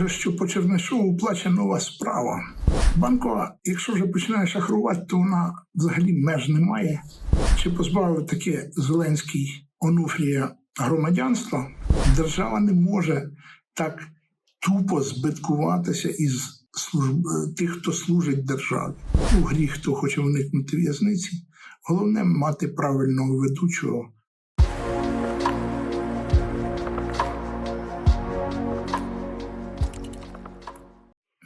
Схоже, що по Чернишову плаче нова справа. Банкова, якщо вже починає шахрувати, то вона взагалі меж не має. Чи позбавив таке Зеленський Онуфрія громадянства, держава не може так тупо збиткуватися із служб... е, тих, хто служить державі. У гріх, хто хоче уникнути в'язниці. Головне мати правильного ведучого.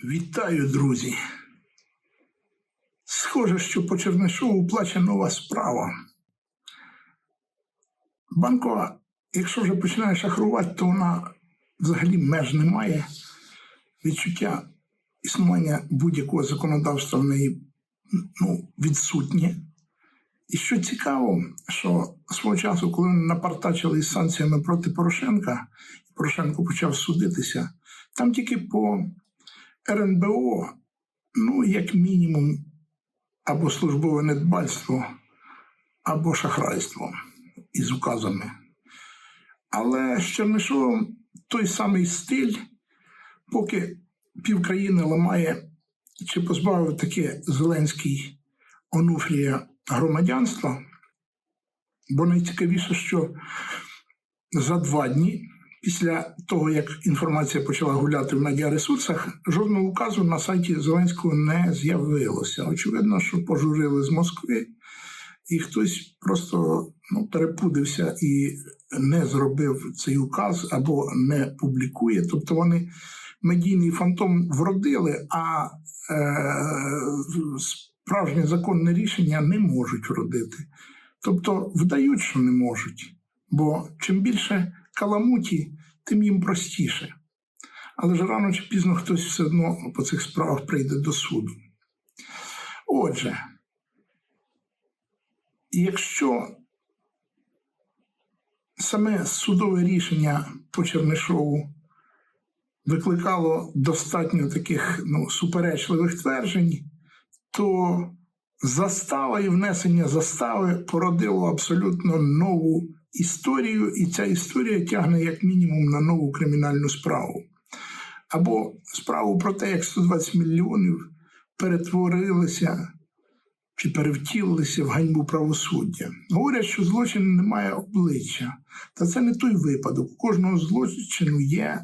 Вітаю, друзі. Схоже, що по Чернишову плаче нова справа. Банкова, якщо вже починає шахрувати, то вона взагалі меж не має. Відчуття існування будь-якого законодавства в неї ну, відсутнє. І що цікаво, що свого часу, коли вони напартачили із санкціями проти Порошенка, Порошенко почав судитися, там тільки по РНБО, ну, як мінімум, або службове недбальство, або шахрайство із указами. Але з Чернишовим той самий стиль, поки півкраїни ламає чи позбавив таке Зеленський Онуфрія громадянства, бо найцікавіше, що за два дні після того, як інформація почала гуляти в медіаресурсах, жодного указу на сайті Зеленського не з'явилося. Очевидно, що пожурили з Москви, і хтось просто ну, перепудився і не зробив цей указ або не публікує. Тобто вони медійний фантом вродили, а е, справжнє законне рішення не можуть вродити. Тобто вдають, що не можуть. Бо чим більше каламуті, тим їм простіше. Але ж рано чи пізно хтось все одно по цих справах прийде до суду. Отже, якщо саме судове рішення по Чернишову викликало достатньо таких ну, суперечливих тверджень, то застава і внесення застави породило абсолютно нову історію, і ця історія тягне як мінімум на нову кримінальну справу. Або справу про те, як 120 мільйонів перетворилися чи перевтілилися в ганьбу правосуддя. Говорять, що злочин не має обличчя. Та це не той випадок. У кожного злочину є,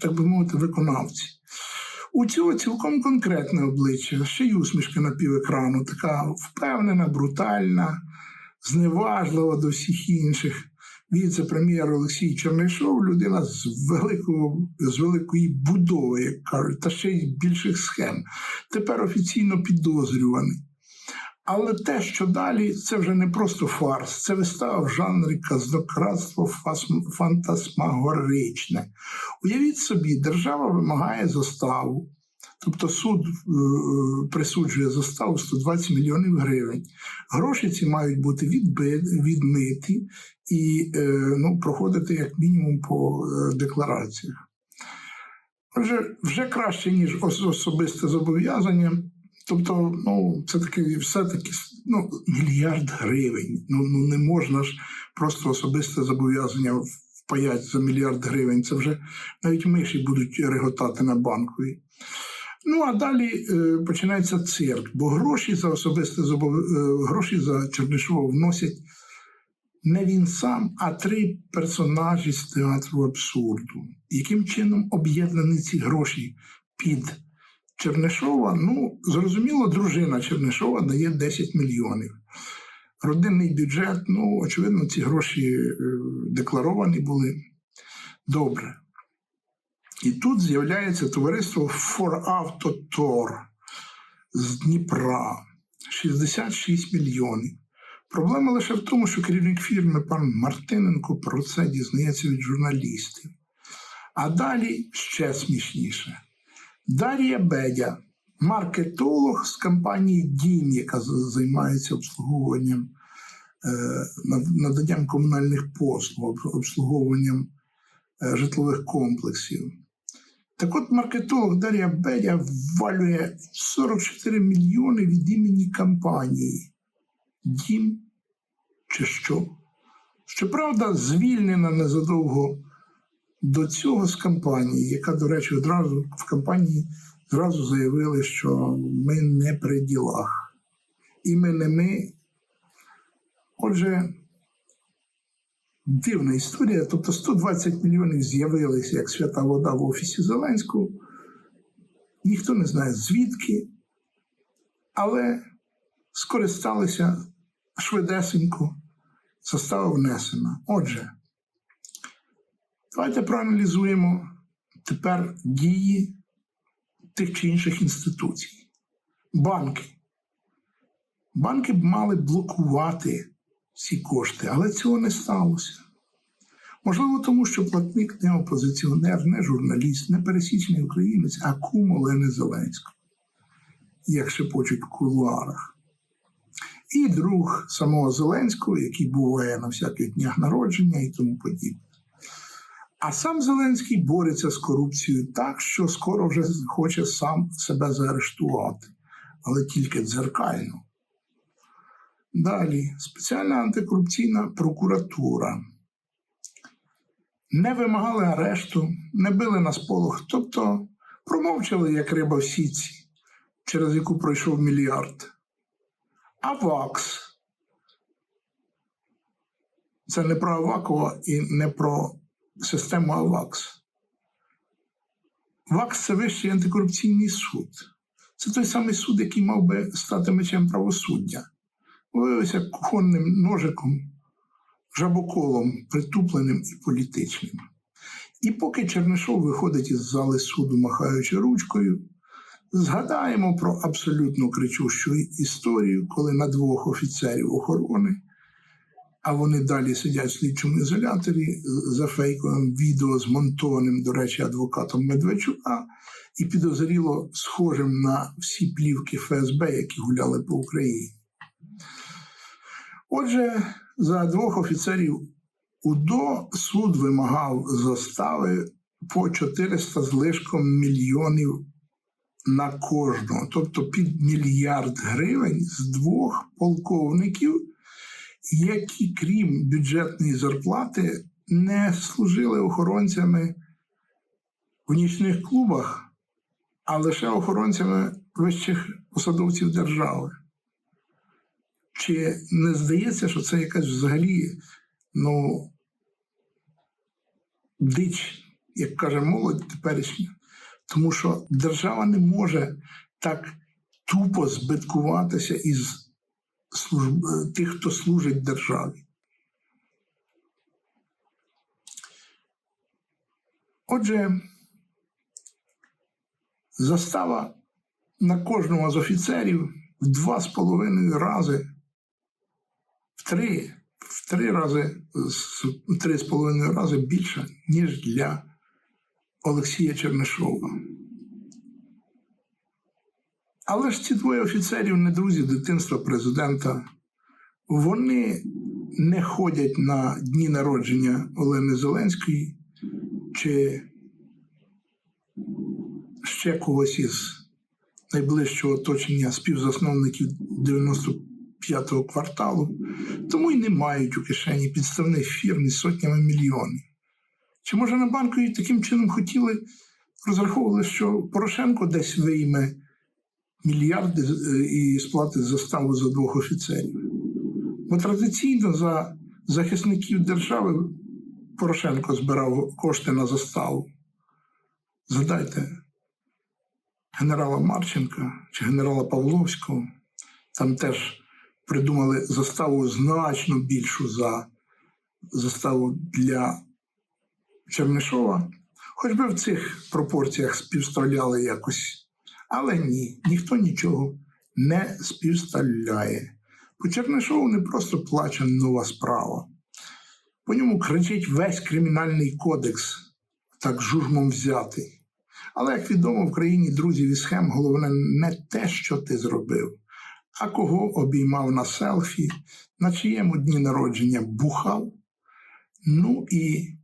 так би мовити, виконавці. У цього цілком конкретне обличчя, ще й усмішка на півекрану, така впевнена, брутальна, зневажлива до всіх інших. Віце-прем'єр Олексій Чернишов людина з великого, з великої будови, як кажуть, та ще й більших схем. Тепер офіційно підозрюваний. Але те, що далі, це вже не просто фарс, це вистава в жанрі казнократство фантасмагоричне. Уявіть собі, держава вимагає заставу, тобто суд е, присуджує заставу 120 мільйонів гривень. Гроші ці мають бути відмиті і е, ну, проходити як мінімум по е, деклараціях. Отже, вже краще, ніж особисте зобов'язання. Тобто, ну, це таки все-таки ну, мільярд гривень. Ну, ну не можна ж просто особисте зобов'язання впаяти за мільярд гривень. Це вже навіть миші будуть реготати на банковій. Ну а далі е, починається цирк, бо гроші за особисте зобов... е, гроші за Чернишова вносять не він сам, а три персонажі з театру абсурду. Яким чином об'єднані ці гроші під Чернишова? Ну, зрозуміло, дружина Чернишова дає 10 мільйонів. Родинний бюджет, ну, очевидно, ці гроші е, декларовані були добре. І тут з'являється товариство Форавтотор з Дніпра 66 мільйонів. Проблема лише в тому, що керівник фірми пан Мартиненко про це дізнається від журналістів. А далі ще смішніше. Дар'я Бедя, маркетолог з компанії Дім, яка займається обслуговуванням, е, наданням комунальних послуг, обслуговуванням е, житлових комплексів. Так от маркетолог Дар'я Бедя ввалює 44 мільйони від імені компанії. Дім чи що? Щоправда, звільнена незадовго до цього з кампанії, яка, до речі, одразу в кампанії зразу заявили, що ми не при ділах. І ми не ми. Отже, дивна історія. Тобто 120 мільйонів з'явилися як свята вода в офісі Зеленського. Ніхто не знає звідки, але скористалися швидесенько, застава внесена. Отже, давайте проаналізуємо тепер дії тих чи інших інституцій. Банки. Банки б мали блокувати ці кошти, але цього не сталося. Можливо, тому що платник не опозиціонер, не журналіст, не пересічний українець, а кум Олени Зеленського, як шепочуть в кулуарах. І друг самого Зеленського, який буває на всяких днях народження і тому подібне. А сам Зеленський бореться з корупцією так, що скоро вже хоче сам себе заарештувати, але тільки дзеркально. Далі, спеціальна антикорупційна прокуратура. Не вимагали арешту, не били на сполох, тобто промовчали, як риба в сітці, через яку пройшов мільярд. А ВАКС. Це не про Авакова і не про систему АВАКС. ВАКС це Вищий антикорупційний суд. Це той самий суд, який мав би стати мечем правосуддя. Виявився кухонним ножиком, жабоколом, притупленим і політичним. І поки Чернишов виходить із зали суду, махаючи ручкою, згадаємо про абсолютно кричущу історію, коли на двох офіцерів охорони а вони далі сидять в слідчому ізоляторі за фейковим відео змонтованим, до речі, адвокатом Медведчука, і підозріло схожим на всі плівки ФСБ, які гуляли по Україні. Отже, за двох офіцерів УДО суд вимагав застави по 400 з лишком мільйонів на кожного, тобто під мільярд гривень з двох полковників які, крім бюджетної зарплати, не служили охоронцями в нічних клубах, а лише охоронцями вищих посадовців держави. Чи не здається, що це якась взагалі ну, дич, як каже молодь теперішня? Тому що держава не може так тупо збиткуватися із служб... Тих, хто служить державі. Отже, застава на кожного з офіцерів в два з половиною рази, три, в три рази, три з половиною рази більше, ніж для Олексія Чернишова. Але ж ці двоє офіцерів не друзі дитинства президента. Вони не ходять на дні народження Олени Зеленської чи ще когось із найближчого оточення співзасновників 95-го кварталу, тому й не мають у кишені підставних фірм із сотнями мільйонів. Чи може на банку і таким чином хотіли розраховували, що Порошенко десь вийме мільярди е, і сплати заставу за двох офіцерів. Бо традиційно за захисників держави Порошенко збирав кошти на заставу. Згадайте генерала Марченка чи генерала Павловського, там теж придумали заставу значно більшу за заставу для Чернишова, хоч би в цих пропорціях співставляли якось але ні, ніхто нічого не співставляє. По Чернишову не просто плаче нова справа. По ньому кричить весь кримінальний кодекс, так жужмом взятий. Але, як відомо, в країні друзів і схем головне не те, що ти зробив, а кого обіймав на селфі, на чиєму дні народження бухав, ну і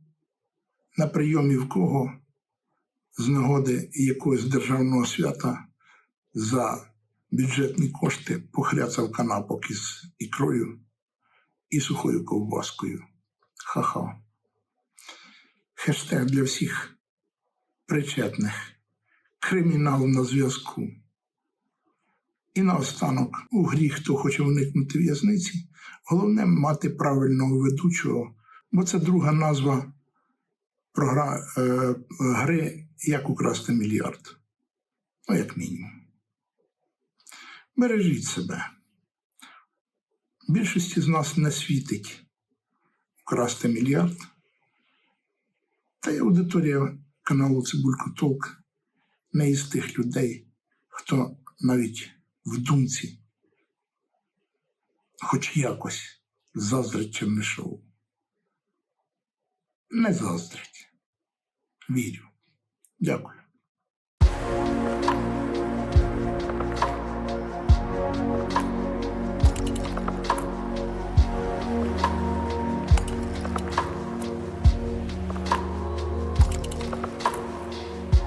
на прийомі в кого з нагоди якогось державного свята за бюджетні кошти похряцав канапок із ікрою і сухою ковбаскою. Ха-ха. Хештег для всіх причетних. Кримінал на зв'язку. І наостанок, у грі, хто хоче уникнути в'язниці, головне мати правильного ведучого, бо це друга назва програ... е, гри Як украсти мільярд. Ну, як мінімум. Бережіть себе. Більшості з нас не світить вкрасти мільярд. Та й аудиторія каналу Цибулько Толк не із тих людей, хто навіть в думці, хоч якось заздрить Чернишову. Не заздрить. Вірю. Дякую.